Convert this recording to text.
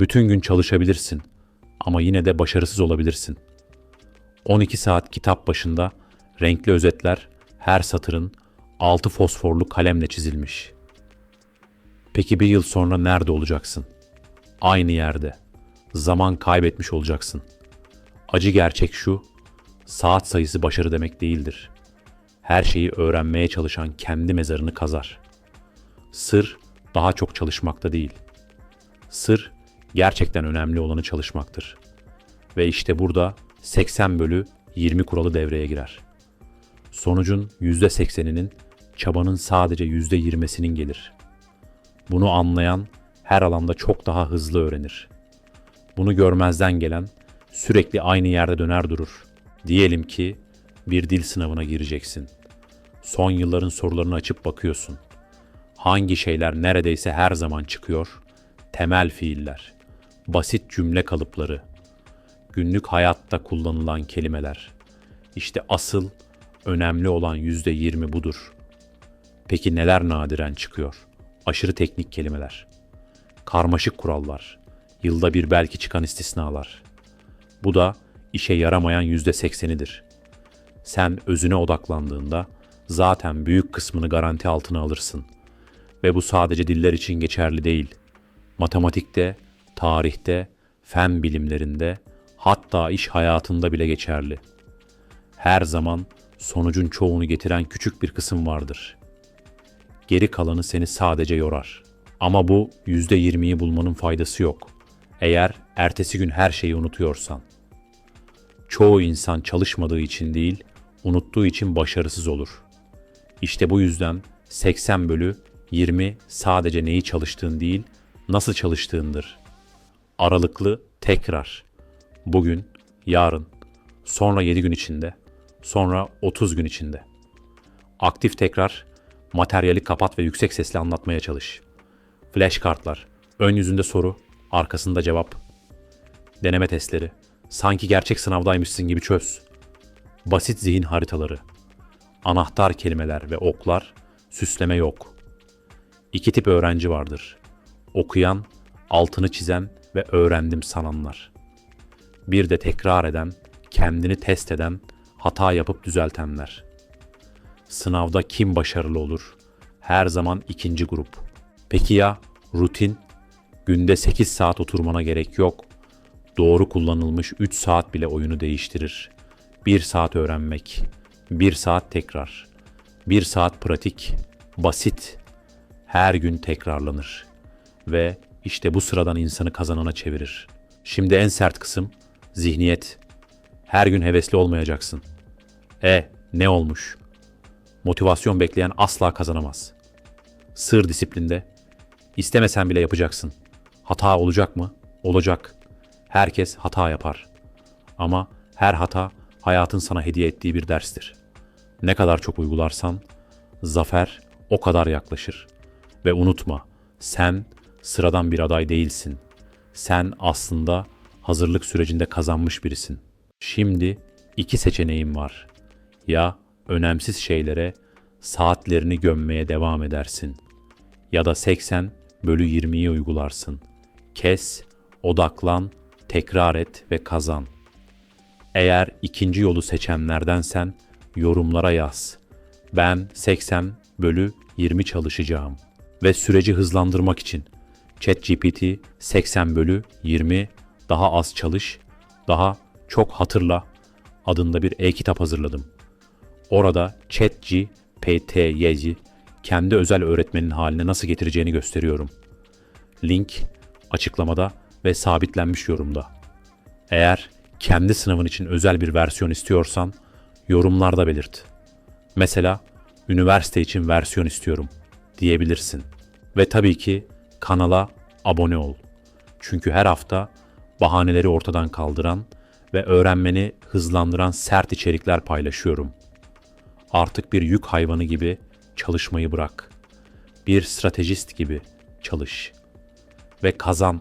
Bütün gün çalışabilirsin ama yine de başarısız olabilirsin. 12 saat kitap başında renkli özetler her satırın altı fosforlu kalemle çizilmiş. Peki bir yıl sonra nerede olacaksın? Aynı yerde. Zaman kaybetmiş olacaksın. Acı gerçek şu, saat sayısı başarı demek değildir. Her şeyi öğrenmeye çalışan kendi mezarını kazar. Sır daha çok çalışmakta değil. Sır gerçekten önemli olanı çalışmaktır. Ve işte burada 80 bölü 20 kuralı devreye girer. Sonucun %80'inin çabanın sadece %20'sinin gelir. Bunu anlayan her alanda çok daha hızlı öğrenir. Bunu görmezden gelen sürekli aynı yerde döner durur. Diyelim ki bir dil sınavına gireceksin. Son yılların sorularını açıp bakıyorsun. Hangi şeyler neredeyse her zaman çıkıyor? Temel fiiller, basit cümle kalıpları, günlük hayatta kullanılan kelimeler. İşte asıl önemli olan yüzde yirmi budur. Peki neler nadiren çıkıyor? Aşırı teknik kelimeler, karmaşık kurallar, yılda bir belki çıkan istisnalar. Bu da işe yaramayan yüzde seksenidir. Sen özüne odaklandığında zaten büyük kısmını garanti altına alırsın. Ve bu sadece diller için geçerli değil. Matematikte, tarihte, fen bilimlerinde, hatta iş hayatında bile geçerli. Her zaman sonucun çoğunu getiren küçük bir kısım vardır. Geri kalanı seni sadece yorar. Ama bu yüzde yirmiyi bulmanın faydası yok. Eğer ertesi gün her şeyi unutuyorsan. Çoğu insan çalışmadığı için değil, unuttuğu için başarısız olur. İşte bu yüzden 80 bölü 20 sadece neyi çalıştığın değil, nasıl çalıştığındır. Aralıklı tekrar. Bugün, yarın, sonra 7 gün içinde, sonra 30 gün içinde. Aktif tekrar, materyali kapat ve yüksek sesle anlatmaya çalış. Flash kartlar, ön yüzünde soru, arkasında cevap. Deneme testleri, sanki gerçek sınavdaymışsın gibi çöz. Basit zihin haritaları, anahtar kelimeler ve oklar, süsleme yok. İki tip öğrenci vardır. Okuyan, altını çizen ve öğrendim sananlar. Bir de tekrar eden, kendini test eden, hata yapıp düzeltenler. Sınavda kim başarılı olur? Her zaman ikinci grup. Peki ya rutin? Günde 8 saat oturmana gerek yok. Doğru kullanılmış 3 saat bile oyunu değiştirir. 1 saat öğrenmek, 1 saat tekrar, 1 saat pratik, basit, her gün tekrarlanır. Ve işte bu sıradan insanı kazanana çevirir. Şimdi en sert kısım zihniyet. Her gün hevesli olmayacaksın. E ne olmuş? Motivasyon bekleyen asla kazanamaz. Sır disiplinde. İstemesen bile yapacaksın. Hata olacak mı? Olacak. Herkes hata yapar. Ama her hata hayatın sana hediye ettiği bir derstir. Ne kadar çok uygularsan zafer o kadar yaklaşır. Ve unutma, sen sıradan bir aday değilsin. Sen aslında hazırlık sürecinde kazanmış birisin. Şimdi iki seçeneğin var. Ya önemsiz şeylere saatlerini gömmeye devam edersin ya da 80 bölü 20'yi uygularsın. Kes, odaklan, tekrar et ve kazan. Eğer ikinci yolu seçenlerdensen yorumlara yaz. Ben 80 bölü 20 çalışacağım. Ve süreci hızlandırmak için ChatGPT 80 bölü 20 daha az çalış, daha çok hatırla adında bir e-kitap hazırladım. Orada ChatGPT'yi kendi özel öğretmenin haline nasıl getireceğini gösteriyorum. Link açıklamada ve sabitlenmiş yorumda. Eğer kendi sınavın için özel bir versiyon istiyorsan yorumlarda belirt. Mesela üniversite için versiyon istiyorum diyebilirsin. Ve tabii ki kanala abone ol. Çünkü her hafta bahaneleri ortadan kaldıran ve öğrenmeni hızlandıran sert içerikler paylaşıyorum. Artık bir yük hayvanı gibi çalışmayı bırak. Bir stratejist gibi çalış ve kazan